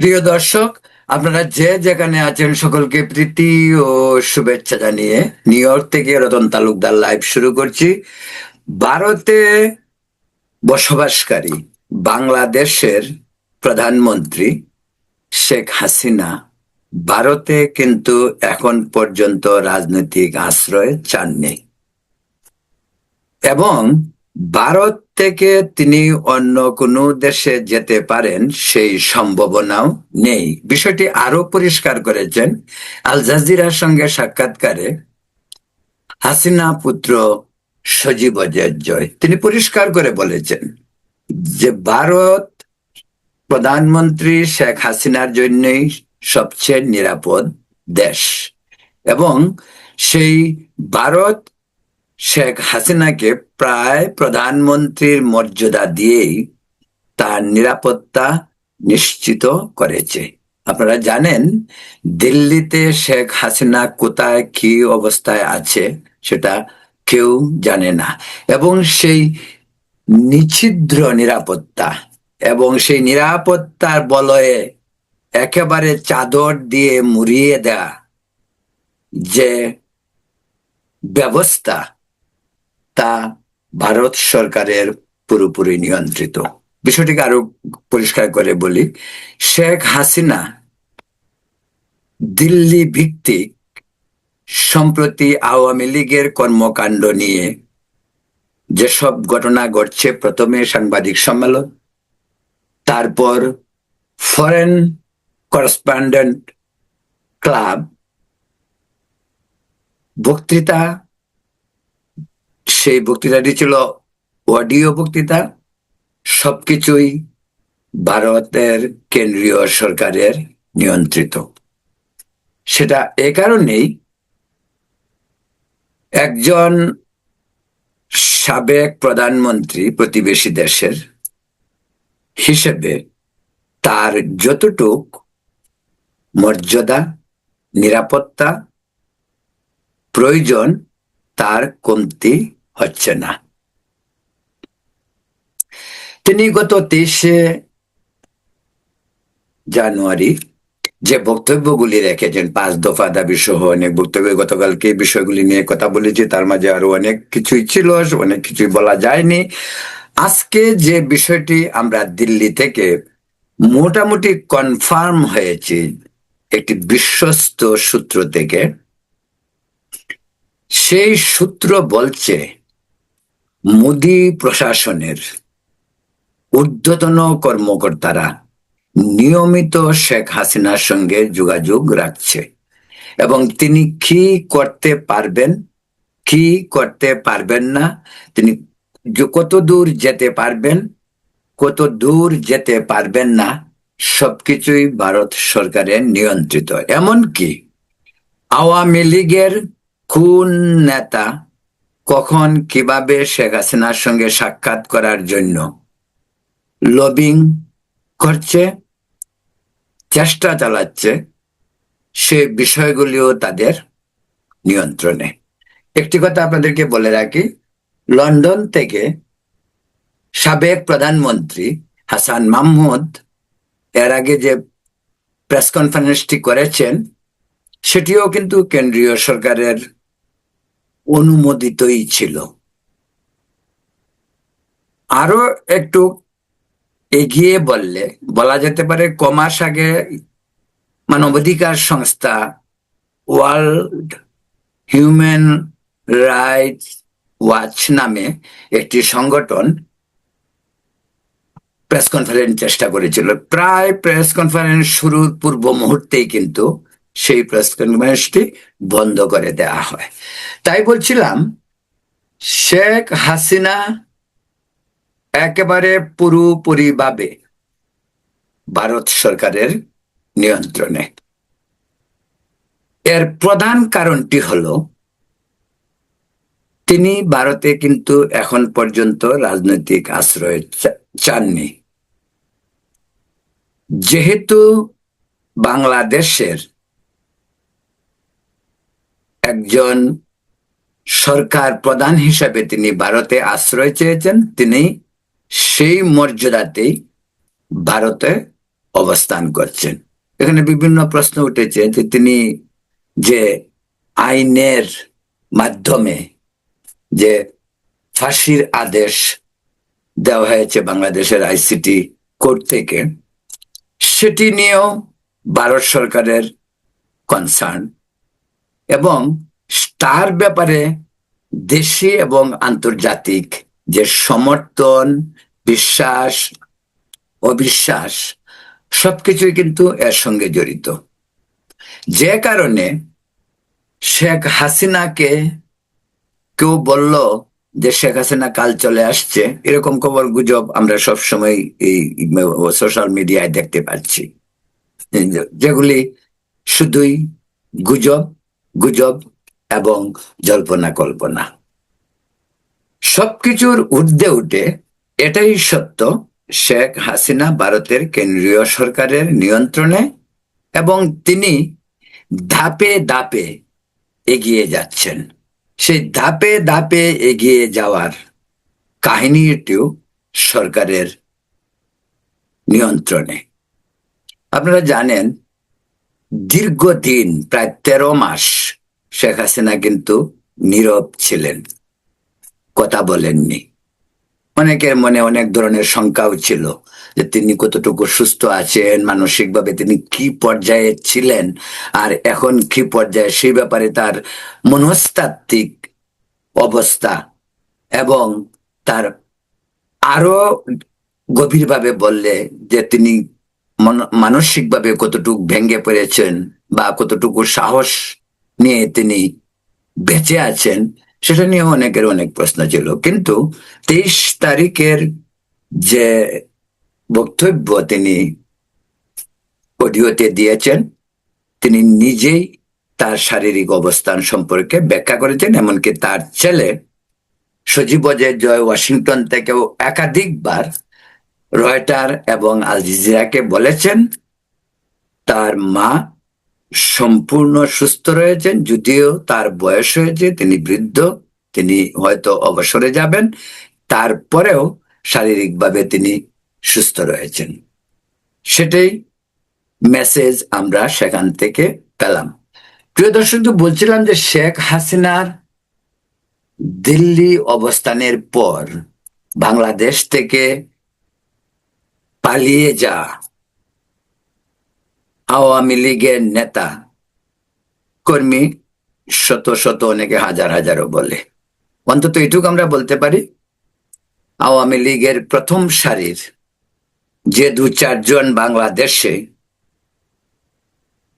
প্রিয় দর্শক, আপনারা যে যেখানে আছেন, সকলকে প্রীতি ও শুভেচ্ছা জানিয়ে নিউ ইয়র্ক থেকে রতন তালুকদার লাইভ শুরু করছি। ভারতে বসবাসকারী বাংলাদেশের প্রধানমন্ত্রী শেখ হাসিনা ভারতে কিন্তু এখন পর্যন্ত রাজনৈতিক আশ্রয় চাননি। এবং ভারত থেকে তিনি অন্য কোনো দেশে যেতে পারেন, সেই সম্ভাবনাও নেই। বিষয়টি আরও পরিষ্কার করেছেন আল জাজিরার সঙ্গে সাক্ষাৎকারে হাসিনা পুত্র সজীব জয় তিনি পরিষ্কার করে বলেছেন যে ভারত প্রধানমন্ত্রী শেখ হাসিনার জন্যই সবচেয়ে নিরাপদ দেশ এবং সেই ভারত শেখ হাসিনাকে প্রায় প্রধানমন্ত্রীর মর্যাদা দিয়েই তার নিরাপত্তা নিশ্চিত করেছে। আপনারা জানেন, দিল্লিতে শেখ হাসিনা কোথায় কি অবস্থায় আছে সেটা কেউ জানে না। এবং সেই নিছিদ্র নিরাপত্তা এবং সেই নিরাপত্তার বলয়ে একেবারে চাদর দিয়ে মুড়িয়ে দেয়া যে ব্যবস্থা তা ভারত সরকারের পুরোপুরি নিয়ন্ত্রিত। বিষয়টিকে আরও পরিষ্কার করে বলি, শেখ হাসিনা দিল্লি ভিত্তিক সম্প্রতি আওয়ামী লীগের কর্মকাণ্ড নিয়ে যেসব ঘটনা ঘটছে, প্রথমে সাংবাদিক সম্মেলন, তারপর ফরেন করেসপন্ডেন্ট ক্লাব, বক্তৃতা সেই বক্তৃতাটি ছিল অডিও বক্তৃতা। সবকিছুই ভারতের কেন্দ্রীয় সরকারের নিয়ন্ত্রিত। সেটা এ কারণেই একজন সাবেক প্রধানমন্ত্রী প্রতিবেশী দেশের হিসেবে তার যতটুক মর্যাদা, নিরাপত্তা প্রয়োজন, তার কমতি হচ্ছে না তিনি গত তেইশে জানুয়ারি যে বক্তব্যগুলি রেখেছেন, পাঁচ দফা দাবি সহ অনেক বক্তব্য গতকালকে বিষয়গুলি নিয়ে কথা বলেছি, তার মাঝে আরও অনেক কিছুই ছিল, অনেক কিছুই বলা যায়নি। আজকে যে বিষয়টি আমরা দিল্লি থেকে মোটামুটি কনফার্ম হয়েছি, একটি বিশ্বস্ত সূত্র থেকে, সেই সূত্র বলছে মোদি প্রশাসনের ঊর্ধ্বতন কর্মকর্তারা নিয়মিত শেখ হাসিনার সঙ্গে যোগাযোগ রাখছে। এবং তিনি কি করতে পারবেন, কি করতে পারবেন না, তিনি কত দূর যেতে পারবেন, কত দূর যেতে পারবেন না, সবকিছুই ভারত সরকারের নিয়ন্ত্রিত। এমনকি আওয়ামী লীগের কোন নেতা কখন কীভাবে শেখ হাসিনার সঙ্গে সাক্ষাৎ করার জন্য লবিং করছে, চেষ্টা চালাচ্ছে, সে বিষয়গুলিও তাদের নিয়ন্ত্রণে। একটি কথা আপনাদেরকে বলে রাখি, লন্ডন থেকে সাবেক প্রধানমন্ত্রী হাসান মাহমুদ এর আগে যে প্রেস কনফারেন্সটি করেছেন, সেটিও কিন্তু কেন্দ্রীয় সরকারের অনুমোদিতই ছিল। আরও একটু এগিয়ে বললে, বলা যেতে পারে কমাস আগে মানবাধিকার সংস্থা, ওয়ার্ল্ড হিউম্যান রাইটস ওয়াচ নামে একটি সংগঠন প্রেস কনফারেন্স চেষ্টা করেছিল। প্রায় প্রেস কনফারেন্স শুরুর পূর্ব মুহূর্তেই কিন্তু সেই প্রেস কনফারেন্সটি বন্ধ করে দেয়া হয়। তাই বলছিলাম, শেখ হাসিনা একেবারে পুরোপুরিভাবে ভারত সরকারের নিয়ন্ত্রণে। এর প্রধান কারণটি হলো, তিনি ভারতে কিন্তু এখন পর্যন্ত রাজনৈতিক আশ্রয় চাননি। যেহেতু বাংলাদেশের একজন সরকার প্রধান হিসাবে তিনি ভারতে আশ্রয় চেয়েছেন, তিনি সেই মর্যাদাতেই ভারতে অবস্থান করছেন। এখানে বিভিন্ন প্রশ্ন উঠেছে যে তিনি যে আইনের মাধ্যমে যে ফাঁসির আদেশ দেওয়া হয়েছে বাংলাদেশের আইসিটি কোর্ট থেকে, সেটি নিয়েও ভারত সরকারের কনসার্ন এবং তার ব্যাপারে দেশি এবং আন্তর্জাতিক যে সমর্থন, বিশ্বাস, অবিশ্বাস, সবকিছুই কিন্তু এর সঙ্গে জড়িত। যে কারণে শেখ হাসিনাকে কেউ বলল যে শেখ হাসিনা কাল চলে আসছে, এরকম খবর গুজব আমরা সবসময় এই সোশ্যাল মিডিয়ায় দেখতে পাচ্ছি। যেগুলি শুধুই গুজব গুজব এবং জল্পনা কল্পনা। সবকিছুর ঊর্ধ্বে উঠে এটাই সত্য, শেখ হাসিনা ভারতের কেন্দ্রীয় সরকারের নিয়ন্ত্রণে এবং তিনি ধাপে ধাপে এগিয়ে যাচ্ছেন। সেই ধাপে ধাপে এগিয়ে যাওয়ার কাহিনীটিও সরকারের নিয়ন্ত্রণে। আপনারা জানেন দীর্ঘদিন, প্রায় তেরো মাস শেখ হাসিনা কিন্তু নীরব ছিলেন। কথা বলেননি। অনেকের মনে অনেক ধরনের শঙ্কাও ছিল যে তিনি কতটুকু সুস্থ আছেন, মানসিকভাবে তিনি কি পর্যায়ে ছিলেন, আর এখন কি পর্যায়ে সেই ব্যাপারে তার মনস্তাত্ত্বিক অবস্থা এবং তার আরও গভীরভাবে বললে যে তিনি মানসিকভাবে কতটুকু ভেঙে পড়েছেন বা কতটুকু সাহস নিয়ে তিনি বেঁচে আছেন, সেটা নিয়ে অনেকের অনেক প্রশ্ন ছিল। কিন্তু তেইশ তারিখের যে বক্তব্য তিনি অডিওতে দিয়েছেন, তিনি নিজেই তার শারীরিক অবস্থান সম্পর্কে ব্যাখ্যা করেছেন, এমনকি তার ছেলে সজীব জয় ওয়াশিংটন থেকেও একাধিকবার রয়টার এবং আল জিজিরাকে বলেছেন, তার মা সম্পূর্ণ সুস্থ রয়েছেন, যদিও তার বয়স হয়েছে, তিনি বৃদ্ধ, তিনি হয়তো অবসরে যাবেন, তারপরেও শারীরিকভাবে তিনি সুস্থ রয়েছেন। সেটাই মেসেজ আমরা সেখান থেকে পেলাম। প্রিয় দর্শক বলছিলাম যে শেখ হাসিনার দিল্লি অবস্থানের পর বাংলাদেশ থেকে পালিয়ে যা। আওয়ামী লীগের নেতা, কর্মী, শত শত অনেকে হাজার হাজারও বলে। অন্তত এটুকু আমরা বলতে পারি, আওয়ামী লীগের প্রথম সারির যে দু চারজন বাংলাদেশে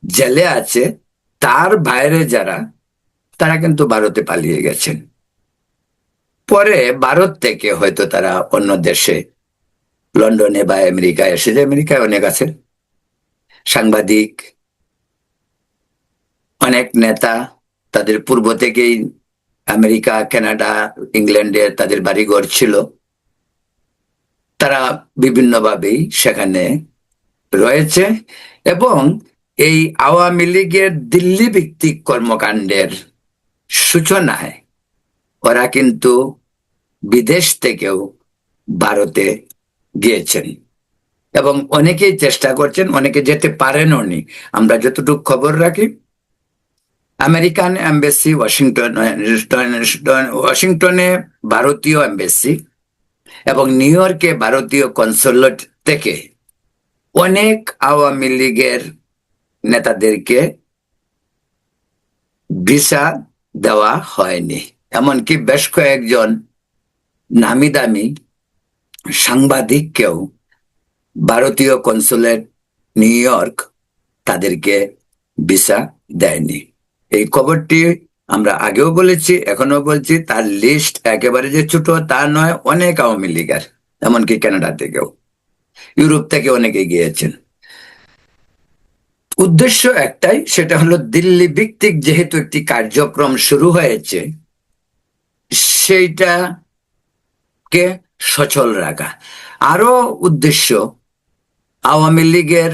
জেলে আছে, তার বাইরে যারা, তারা কিন্তু ভারতে পালিয়ে গেছেন। পরে ভারত থেকে হয়তো তারা অন্য দেশে লন্ডনে বা আমেরিকায় এসে যে আমেরিকায় অনেক আছে। সাংবাদিক, অনেক নেতা, তাদের পূর্ব থেকেই আমেরিকা কানাডা ইংল্যান্ডে তাদের বাড়িঘর ছিল। তারা বিভিন্নভাবেই সেখানে রয়েছে এবং এই আওয়ামী লীগের দিল্লি ভিত্তিক কর্মকাণ্ডের সূচনায় ওরা কিন্তু বিদেশ থেকেও ভারতে গিয়েছেন। এবং অনেকেই চেষ্টা করছেন, অনেকে যেতে পারেনও নি। আমরা যতটুকু খবর রাখি, আমেরিকান এম্বাসি, ওয়াশিংটন, ওয়াশিংটনে ভারতীয় এম্বাসি এবং নিউ ইয়র্কে ভারতীয় কনসুলেট থেকে অনেক আওয়ামী লীগের নেতাদেরকে ভিসা দেওয়া হয়নি। এমনকি বেশ কয়েকজন নামি দামি সাংবাদিককেও ভারতীয় কনসুলেট নিউ ইয়র্ক তাদেরকে ভিসা দেয়নি। এই খবরটি আমরা আগেও বলেছি এখনও বলছি, তার লিস্ট একেবারে যে ছোট তা নয়, অনেক আওয়ামী লীগের, এমনকি কানাডা থেকেও। ইউরোপ থেকে অনেকে গিয়েছেন। উদ্দেশ্য একটাই, সেটা হলো দিল্লি ভিত্তিক যেহেতু একটি কার্যক্রম শুরু হয়েছে, সেইটাকে সচল রাখা। আরও উদ্দেশ্য, আওয়ামী লীগের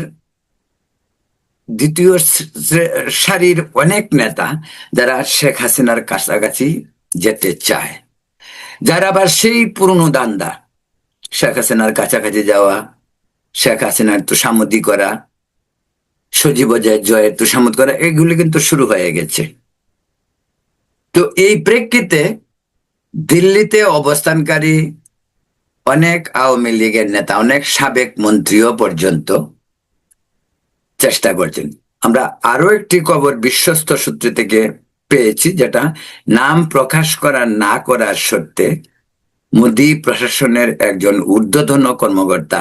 দ্বিতীয় সারির অনেক নেতা যারা শেখ হাসিনার কাছাকাছি যেতে চায়, যারা আবার সেই পুরনো দান্দা, শেখ হাসিনার কাছাকাছি যাওয়া, শেখ হাসিনার তুষামদি করা, সজীব অজয় জয়ের তুষামত করা, এগুলি কিন্তু শুরু হয়ে গেছে। তো এই প্রেক্ষিতে দিল্লিতে অবস্থানকারী অনেক আওয়ামী লীগের নেতা, অনেক সাবেক মন্ত্রীও পর্যন্ত চেষ্টা করছেন। আমরা আরও একটি খবর বিশ্বস্ত সূত্র থেকে পেয়েছি, যেটা নাম প্রকাশ করা না করার সত্ত্বে মোদী প্রশাসনের একজন ঊর্ধ্বতন কর্মকর্তা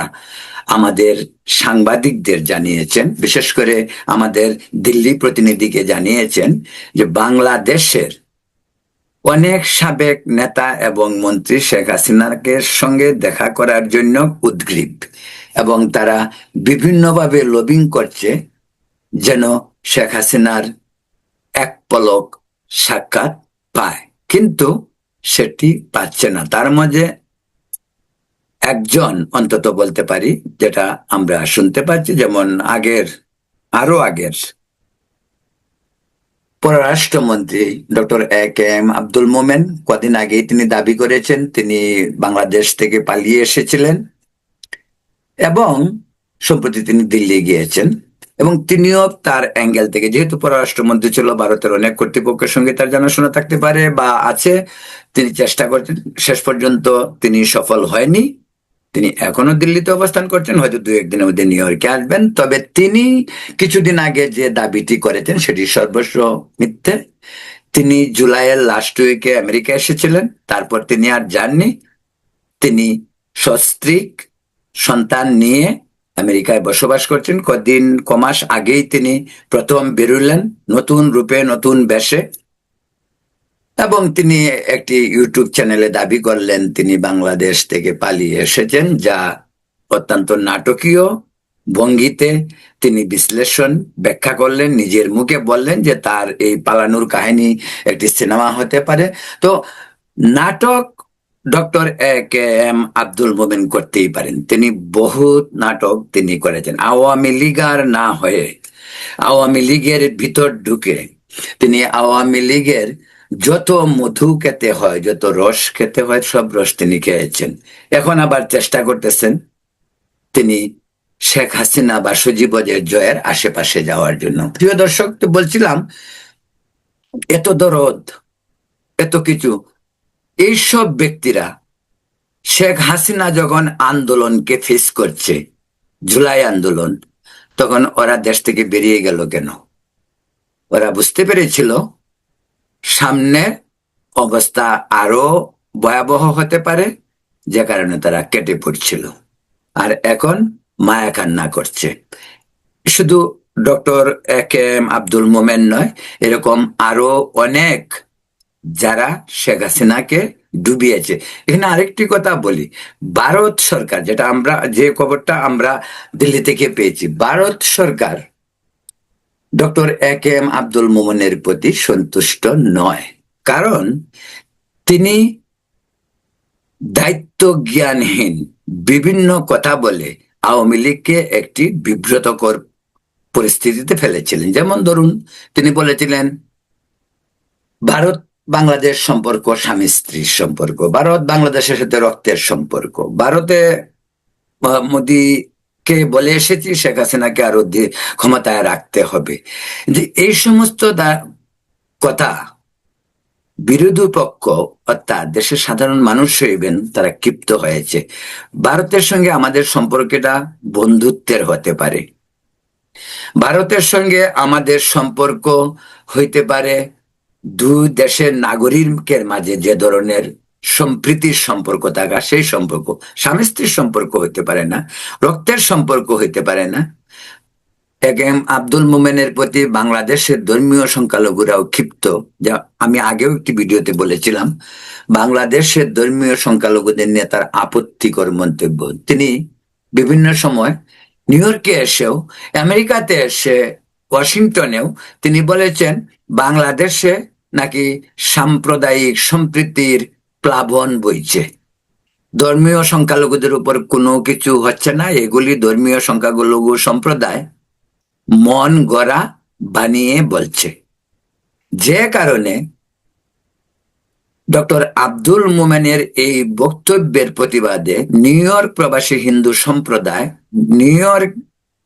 আমাদের সাংবাদিকদের জানিয়েছেন, বিশেষ করে আমাদের দিল্লি প্রতিনিধিকে জানিয়েছেন যে বাংলাদেশের অনেক সাবেক নেতা এবং মন্ত্রী শেখ হাসিনাকে সঙ্গে দেখা করার জন্য উদ্গ্রীব এবং তারা বিভিন্নভাবে লবিং করছে যেন শেখ হাসিনার এক পলক সাক্ষাৎ পায়। কিন্তু সেটি পাচ্ছে না। তার মাঝে একজন অন্তত বলতে পারি, যেটা আমরা শুনতে পাচ্ছি, যেমন আগের আরও আগের পররাষ্ট্রমন্ত্রী doctor A K M Abdul Momen কদিন আগেই তিনি দাবি করেছেন, তিনি বাংলাদেশ থেকে পালিয়ে এসেছিলেন এবং সম্প্রতি তিনি দিল্লি গিয়েছেন এবং তিনিও তার অ্যাঙ্গেল থেকে, যেহেতু পররাষ্ট্রমন্ত্রী ছিল, ভারতের অনেক কর্তৃপক্ষের সঙ্গে তার জানাশোনা থাকতে পারে বা আছে, তিনি চেষ্টা করছেন, শেষ পর্যন্ত তিনি সফল হয়নি। তিনি এখনও দিল্লিতে অবস্থান করছেন, হয়তো দু একদিনের মধ্যে নিউ ইয়র্কে আসবেন। তবে তিনি কিছুদিন আগে যে দাবিটি করেছেন, সেটি সর্বস্ব মিথ্যে। তিনি জুলাইয়ের লাস্ট উইকে আমেরিকা এসেছিলেন, তারপর তিনি আর যাননি। তিনি সস্ত্রিক সন্তান নিয়ে আমেরিকায় বসবাস করছেন। কদিন, কমাস আগেই তিনি প্রথম বেরুলেন নতুন রূপে, নতুন বেশে। এবং তিনি একটি ইউটিউব চ্যানেলে দাবি করলেন, তিনি বাংলাদেশ থেকে পালিয়ে এসেছেন, যা অত্যন্ত নাটকীয় ভঙ্গিতে তিনি বিশ্লেষণ ব্যাখ্যা করলেন, নিজের মুখে বললেন যে তার এই পালানোর কাহিনী একটি সিনেমা হতে পারে। তো নাটক doctor A K M Abdul Momen করতেই পারেন। তিনি বহুত নাটক তিনি করেছেন। আওয়ামী লীগার না হয়ে, আওয়ামী লীগের ভিতর ঢুকে তিনি আওয়ামী লীগের যত মধু খেতে হয়, যত রস খেতে হয়, সব রস তিনি খেয়েছেন। এখন আবার চেষ্টা করতেছেন তিনি শেখ হাসিনা বা সজীবজের জয়ের আশেপাশে যাওয়ার জন্য। প্রিয় দর্শক, তো বলছিলাম, এত দরদ, এত কিছু, এইসব ব্যক্তিরা শেখ হাসিনা যখন আন্দোলনকে ফেস করছে, জুলাই আন্দোলন, তখন ওরা দেশ থেকে বেরিয়ে গেল কেন? ওরা বুঝতে পেরেছিল সামনে অবস্থা আরও ভয়াবহ হতে পারে, যে কারণে তারা কেটে পড়ছিল। আর এখন মায়া কান্না করছে। শুধু doctor A M Abdul Momen নয়, এরকম আরও অনেক যারা শেখ হাসিনাকে ডুবিয়েছে। এখানে আরেকটি কথা বলি, ভারত সরকার, যেটা আমরা, যে খবরটা আমরা দিল্লি থেকে পেয়েছি, ভারত সরকার doctor A K M Abdul মোমনের প্রতি সন্তুষ্ট নয়। কারণ তিনি দায়িত্ব জ্ঞানহীন বিভিন্ন কথা বলে আওয়ামী লীগকে একটি বিব্রতকর পরিস্থিতিতে ফেলেছিলেন। যেমন ধরুন, তিনি বলেছিলেন, ভারত বাংলাদেশ সম্পর্ক স্বামী স্ত্রীর সম্পর্ক, ভারত বাংলাদেশের সাথে রক্তের সম্পর্ক, ভারতে মোদী কে বলে এসেছি শেখ হাসিনাকে আরও ক্ষমতায় রাখতে হবে। যে এই সমস্ত কথা বিরোধী পক্ষ অর্থাৎ দেশের সাধারণ মানুষ হইবেন তারা ক্ষিপ্ত হয়েছে। ভারতের সঙ্গে আমাদের সম্পর্কটা বন্ধুত্বের হতে পারে। ভারতের সঙ্গে আমাদের সম্পর্ক হইতে পারে দুই দেশের নাগরিকের মাঝে যে ধরনের সম্প্রীতির সম্পর্ক থাকা সেই সম্পর্ক, স্বামী স্ত্রীর সম্পর্ক হইতে পারে না, রক্তের সম্পর্ক হইতে পারে না। এম আব্দুল মোমেনের প্রতি বাংলাদেশের ধর্মীয় সংখ্যালঘুরাও ক্ষিপ্ত, যা আমি আগেও একটি ভিডিওতে বলেছিলাম। বাংলাদেশের ধর্মীয় সংখ্যালঘুদের নিয়ে তার আপত্তিকর মন্তব্য। তিনি বিভিন্ন সময় নিউ ইয়র্কে এসেও, আমেরিকাতে এসে, ওয়াশিংটনেও তিনি বলেছেন, বাংলাদেশে নাকি সাম্প্রদায়িক সম্প্রীতির প্লাবন বইছে। ধর্মীয় সংখ্যালঘুদের উপর কোনো কিছু হচ্ছে না। এগুলি ধর্মীয় সংখ্যালঘু সম্প্রদায় মন গড়া বানিয়ে বলছে। যে কারণে ডক্টর আব্দুল মোমেনের এই বক্তব্যের প্রতিবাদে নিউ ইয়র্ক প্রবাসী হিন্দু সম্প্রদায় নিউ ইয়র্ক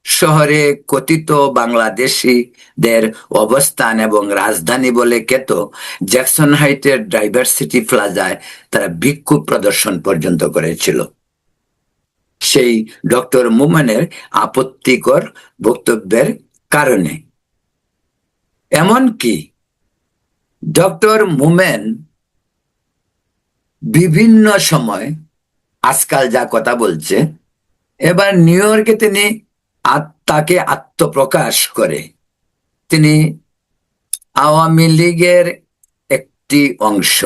শহরে কথিত বাংলাদেশিদের অবস্থান এবং রাজধানী বলে কেত জ্যাকসন হাইটের ডাইভার্সিটি প্লাজায় তারা বিক্ষোভ প্রদর্শন পর্যন্ত করেছিল। সেই ডক্টর মোমেনের আপত্তিকর বক্তব্যের কারণে। এমনকি ডক্টর মুমেন বিভিন্ন সময় আজকাল যা কথা বলছে, এবার নিউ ইয়র্কে তিনি আত- তাকে আত্মপ্রকাশ করে। তিনি আওয়ামী লীগের একটি অংশ,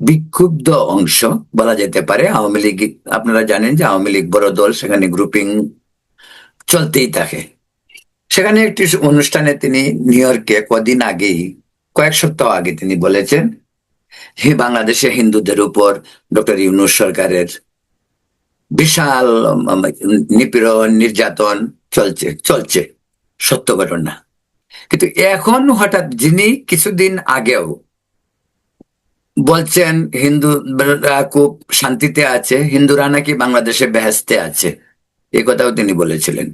বিক্ষুব্ধ অংশ বলা যেতে পারে। আওয়ামী লীগ, আপনারা জানেন যে আওয়ামী লীগ বড় দল, সেখানে গ্রুপিং চলতেই থাকে। সেখানে একটি অনুষ্ঠানে তিনি নিউ ইয়র্কে কদিন আগেই, কয়েক সপ্তাহ আগে তিনি বলেছেন, হে বাংলাদেশে হিন্দুদের উপর ডক্টর ইউনুস সরকারের বিশাল নিপীড়ন, নির্যাতন চলছে চলছে। সত্য ঘটনা। কিন্তু এখন হঠাৎ যিনি কিছুদিন আগেও বলছেন হিন্দুরা খুব শান্তিতে আছে, হিন্দুরা নাকি বাংলাদেশে বেহেস্তে আছে এই কথাও তিনি বলেছিলেন।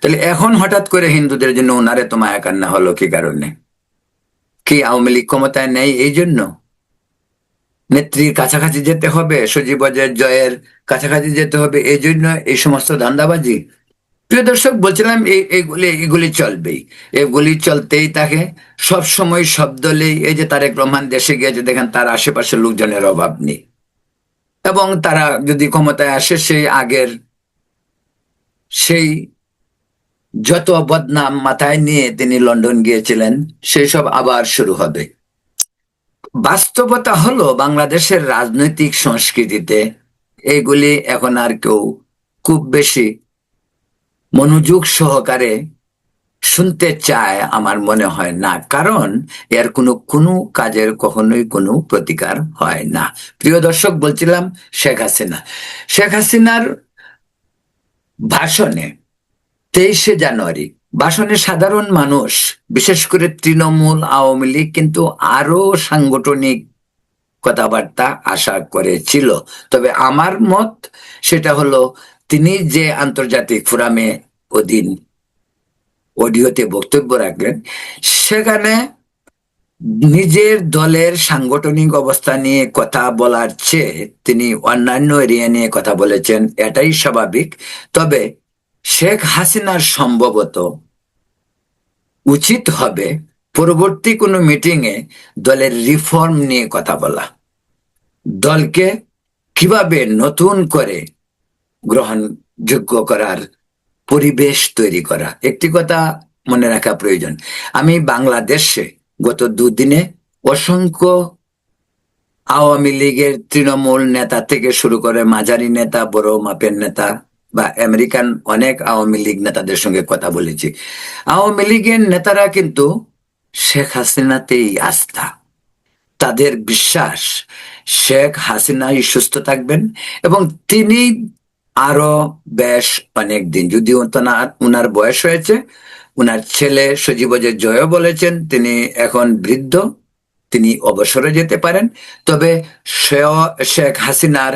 তাহলে এখন হঠাৎ করে হিন্দুদের জন্য ওনারে তো মায়া কান্না হলো কি কারণে? কি আওয়ামী লীগ ক্ষমতায় নেই এই জন্য? নেত্রীর কাছাকাছি যেতে হবে সজীবজের জয়ের কাছাকাছি যেতে হবে, এই জন্য এই সমস্ত ধান্দাবাজি। প্রিয় দর্শক, বলছিলাম এই এইগুলি এগুলি চলবেই। এগুলি চলতেই থাকে। সব সময় সব দলেই, এই যে তারেক রহমান দেশে গিয়েছে, দেখেন তার আশেপাশে লোকজনের অভাব নেই। এবং তারা যদি ক্ষমতায় আসে, সেই আগের, সেই যত বদনাম মাথায় নিয়ে তিনি লন্ডন গিয়েছিলেন, সেই সব আবার শুরু হবে। বাস্তবতা হলো বাংলাদেশের রাজনৈতিক সংস্কৃতিতে এগুলি এখন আর কেউ খুব বেশি মনোযোগ সহকারে শুনতে চায় আমার মনে হয় না। কারণ এর কোনো কোনো কাজের কখনোই কোনো প্রতিকার হয় না। প্রিয় দর্শক, বলছিলাম শেখ হাসিনা। শেখ হাসিনার ভাষণে তেইশে জানুয়ারি, ভাষণে সাধারণ মানুষ, বিশেষ করে তৃণমূল, আওয়ামী লীগ, কিন্তু আরও সাংগঠনিক কথাবার্তা আশা করেছিল। তবে আমার মত সেটা হলো, তিনি যে আন্তর্জাতিক ফোরামে ওদিন অডিওতে বক্তব্য রাখলেন, সেখানে নিজের দলের সাংগঠনিক অবস্থা নিয়ে কথা বলার চেয়ে তিনি অন্যান্য এরিয়া নিয়ে কথা বলেছেন, এটাই স্বাভাবিক। তবে শেখ হাসিনার সম্ভবত উচিত হবে পরবর্তী কোনো মিটিং এ দলের রিফর্ম নিয়ে কথা বলা। দলকে কীভাবে নতুন করে গ্রহণযোগ্য করার পরিবেশ তৈরি করা, একটি কথা মনে রাখা প্রয়োজন। আমি বাংলাদেশে গত দুদিনে অসংখ্য আওয়ামী লীগের তৃণমূল নেতা থেকে শুরু করে মাঝারি নেতা, বড় মাপের নেতা বা আমেরিকান অনেক আওয়ামী লীগ নেতাদের সঙ্গে কথা বলেছি। আওয়ামী লীগের নেতারা কিন্তু শেখ হাসিনাতেই আস্থা। তাদের বিশ্বাস, শেখ হাসিনাই সুস্থ থাকবেন এবং তিনি আরও বেশ অনেক দিন, যদিও উনার বয়স হয়েছে উনার ছেলে সজীবজের জয় বলেছেন, তিনি এখন বৃদ্ধ, তিনি অবসরে যেতে পারেন, তবে শেখ হাসিনার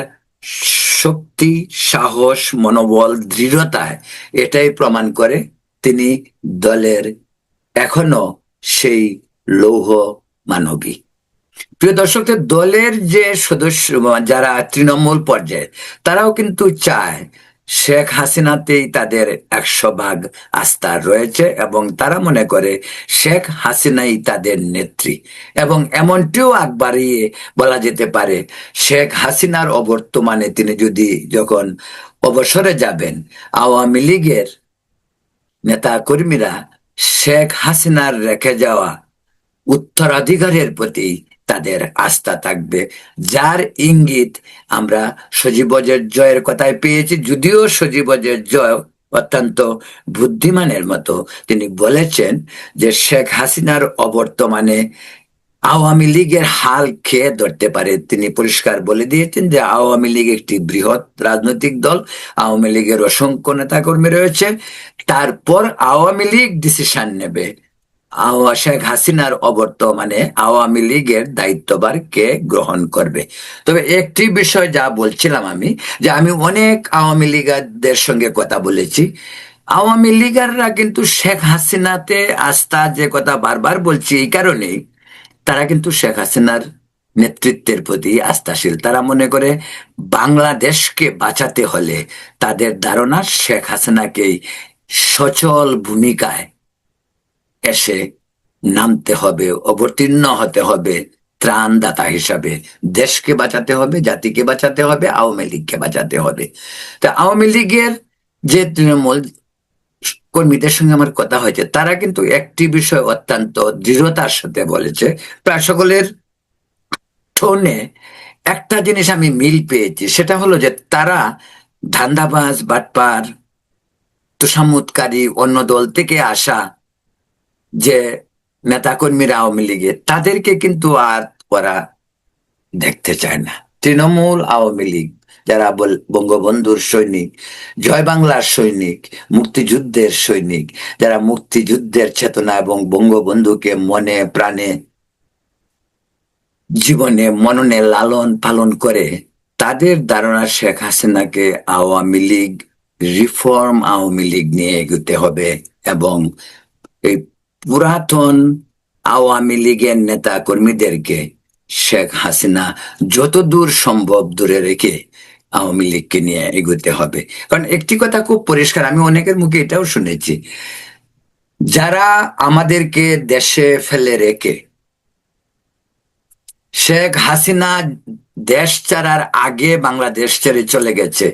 শক্তি, সাহস, মনোবল, দৃঢ়তায় এটাই প্রমাণ করে তিনি দলের এখনও সেই লৌহ মানবী। প্রিয় দর্শকদের দলের যে সদস্য, যারা তৃণমূল পর্যায়ে, তারাও কিন্তু চায় শেখ হাসিনাতেই তাদের একশো ভাগ আস্থা রয়েছে এবং তারা মনে করে শেখ হাসিনাই তাদের নেত্রী। এবং এমনটিও আগ বাড়িয়ে বলা যেতে পারে, শেখ হাসিনার অবর্তমানে তিনি যদি যখন অবসরে যাবেন, আওয়ামী লীগের নেতা কর্মীরা শেখ হাসিনার রেখে যাওয়া উত্তরাধিকারের প্রতি তাদের আস্থা থাকবে। যার ইঙ্গিত আমরা সজীবজের জয়ের কথায় পেয়েছি, যদিও সজীবজের জয় অত্যন্ত বুদ্ধিমানের মতো। তিনি বলেছেন যে শেখ হাসিনার অবর্তমানে আওয়ামী লীগের হাল খেয়ে ধরতে পারে। তিনি পরিষ্কার বলে দিয়েছেন যে আওয়ামী লীগ একটি বৃহৎ রাজনৈতিক দল, আওয়ামী লীগের অসংখ্য নেতাকর্মী রয়েছে। তারপর আওয়ামী লীগ ডিসিশন নেবে। শেখ হাসিনার অবর্তমানে আওয়ামী লীগের দায়িত্বভার কে গ্রহণ করবে? তবে একটি বিষয় যা বলছিলাম আমি, যে আমি অনেক আওয়ামী লীগারদের সঙ্গে কথা বলেছি। আওয়ামী লীগাররা কিন্তু শেখ হাসিনাতে আস্থা যে কথা বারবার বলছি এই কারণেই তারা কিন্তু শেখ হাসিনার নেতৃত্বের প্রতি আস্থাশীল। তারা মনে করে বাংলাদেশকে বাঁচাতে হলে তাদের ধারণা শেখ হাসিনাকেই সচল ভূমিকায় এসে নামতে হবে, অবতীর্ণ হতে হবে, ত্রাণদাতা হিসাবে। দেশকে বাঁচাতে হবে, জাতিকে বাঁচাতে হবে, আওয়ামী লীগকে বাঁচাতে হবে। তা আওয়ামী লীগের যে তৃণমূল কর্মীদের সঙ্গে আমার কথা হয়েছে। তারা কিন্তু একটি বিষয় অত্যন্ত দৃঢ়তার সাথে বলেছে, প্রায় সকলের টোনে একটা জিনিস আমি মিল পেয়েছি, সেটা হলো যে তারা ধান্দাবাজ, বাটপার তুষামুতকারী অন্য দল থেকে আসা যে নেতাকর্মীরা আওয়ামী লীগে তাদেরকে কিন্তু আর ওরা দেখতে চায় না। তৃণমূল আওয়ামী লীগ যারা বঙ্গবন্ধুর সৈনিক, জয় বাংলার সৈনিক, মুক্তিযুদ্ধের সৈনিক, যারা মুক্তিযুদ্ধের চেতনা এবং বঙ্গবন্ধুকে মনে প্রাণে, জীবনে মননে লালন পালন করে, তাদের ধারণা শেখ হাসিনাকে Awami League reform Awami League নিয়ে এগোতে হবে এবং এই পুরাতন আওয়ামী লীগের নেতা কর্মীদেরকে শেখ হাসিনা যতদূর সম্ভব দূরে রেখে আওয়ামী লীগকে নিয়ে এগোতে হবে। কারণ একটি কথা খুব পরিষ্কার, আমি অনেকের মুখে এটাও শুনেছি। যারা আমাদেরকে দেশে ফেলে রেখে শেখ হাসিনা দেশ ছাড়ার আগে বাংলাদেশ ছেড়ে চলে গেছে,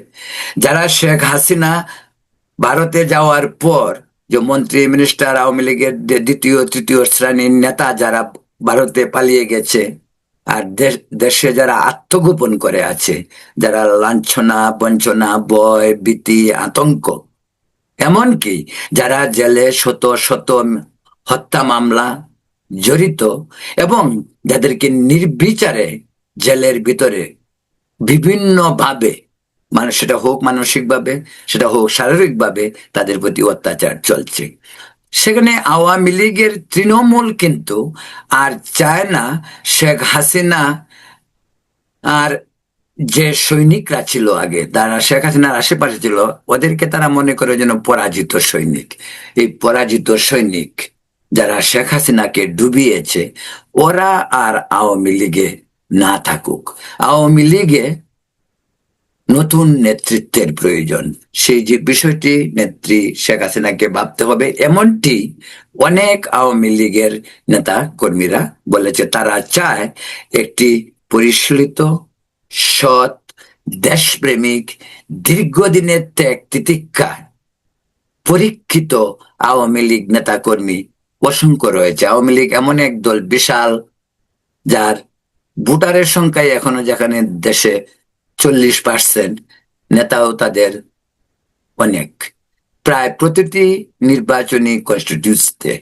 যারা শেখ হাসিনা ভারতে যাওয়ার পর যে মন্ত্রী মিনিস্টার আওয়ামী লীগের দ্বিতীয়, তৃতীয় শ্রেণির নেতা যারা ভারতে পালিয়ে গেছে আর দেশ- যারা আত্মগোপন করে আছে, যারা লাঞ্ছনা, বঞ্চনা বয় ভীতি, আতঙ্ক, এমনকি যারা জেলে শত শত হত্যা মামলা জড়িত এবং যাদেরকে নির্বিচারে জেলের ভিতরে বিভিন্ন ভাবে মানে সেটা হোক মানসিক ভাবে সেটা হোক শারীরিক ভাবে তাদের প্রতি অত্যাচার চলছে। সেখানে আওয়ামী লীগের তৃণমূল কিন্তু আর চায় না শেখ হাসিনা আর যে সৈনিকরা ছিল আগে, তারা শেখ হাসিনার আশেপাশে ছিল, ওদেরকে তারা মনে করে যেন পরাজিত সৈনিক। এই পরাজিত সৈনিক যারা শেখ হাসিনাকে ডুবিয়েছে, ওরা আর আওয়ামী লীগে না থাকুক। আওয়ামী লীগে নতুন নেতৃত্বের প্রয়োজন। সেই যে বিষয়টি নেত্রী শেখ হাসিনাকে ভাবতে হবে, এমনটি অনেক আওয়ামী লীগের নেতা কর্মীরা বলেছে, তারা চায় একটি পরিশীলিত, সৎ, দেশপ্রেমিক, দীর্ঘদিনের ত্যাগ তিতিক্ষা পরীক্ষিত আওয়ামী লীগ নেতা কর্মী অসংখ্য রয়েছে। আওয়ামী লীগ এমন এক দল বিশাল, যার ভোটারের সংখ্যায় এখনও যেখানে দেশে চল্লিশ পার্সেন্ট নেতাও তাদের অনেক। প্রায় প্রতিটি নির্বাচনী কনস্টিটিউন্সিতে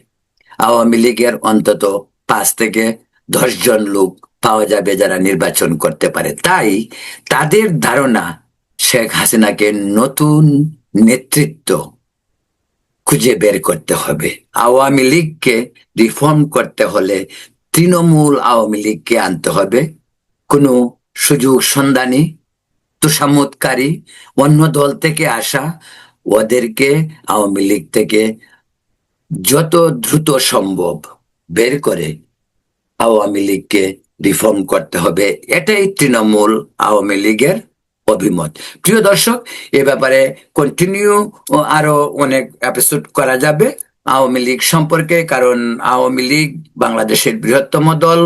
আওয়ামী লীগের অন্তত পাঁচ থেকে দশ জন লোক পাওয়া যাবে যারা নির্বাচন করতে পারে। তাই তাদের ধারণা শেখ হাসিনাকে নতুন নেতৃত্ব খুঁজে বের করতে হবে। আওয়ামী লীগকে রিফর্ম করতে হলে তৃণমূল আওয়ামী লীগকে আনতে হবে। কোনো সুযোগ সন্ধানী তুষামতকারী অন্য দল থেকে আসা ওদেরকে আওয়ামী লীগ থেকে যত দ্রুত সম্ভব বের করে আওয়ামী লীগকে রিফর্ম করতে হবে। এটাই তৃণমূল আওয়ামী লীগের অভিমত। প্রিয় দর্শক, এ ব্যাপারে কন্টিনিউ আরও অনেক এপিসোড করা যাবে আওয়ামী লীগ সম্পর্কে, কারণ আওয়ামী লীগ বাংলাদেশের বৃহত্তম দল।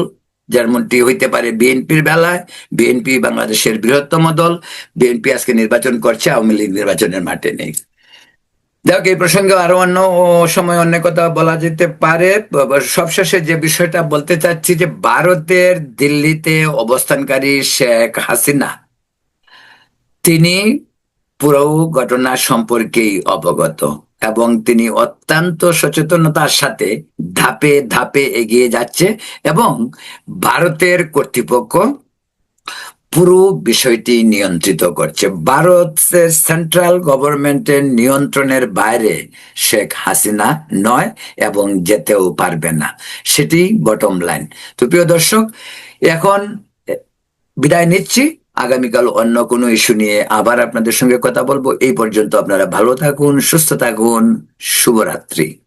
যেমনটি হইতে পারে বিএনপির বেলায় বিএনপি বাংলাদেশের বৃহত্তম দল বিএনপি আজকে নির্বাচন করছে, আওয়ামী লীগ নির্বাচনের মাঠে নেই। যাক এই প্রসঙ্গে আরও অন্য সময় অন্য কথা বলা যেতে পারে। সবশেষে যে বিষয়টা বলতে চাচ্ছি যে ভারতের দিল্লিতে অবস্থানকারী শেখ হাসিনা, তিনি পুরো ঘটনা সম্পর্কেই অবগত। এবং তিনি অত্যন্ত সচেতনতার সাথে ধাপে ধাপে এগিয়ে যাচ্ছে এবং ভারতের কর্তৃপক্ষ পুরো বিষয়টি নিয়ন্ত্রিত করছে। ভারতের সেন্ট্রাল গভর্নমেন্টের নিয়ন্ত্রণের বাইরে শেখ হাসিনা নয় এবং যেতেও পারবে না। সেটি বটম লাইন তো প্রিয় দর্শক, এখন বিদায় নিচ্ছি। আগামীকাল অন্য কোনো ইস্যু নিয়ে আবার আপনাদের সঙ্গে কথা বলব। এই পর্যন্ত আপনারা ভালো থাকুন, সুস্থ থাকুন, শুভরাত্রি।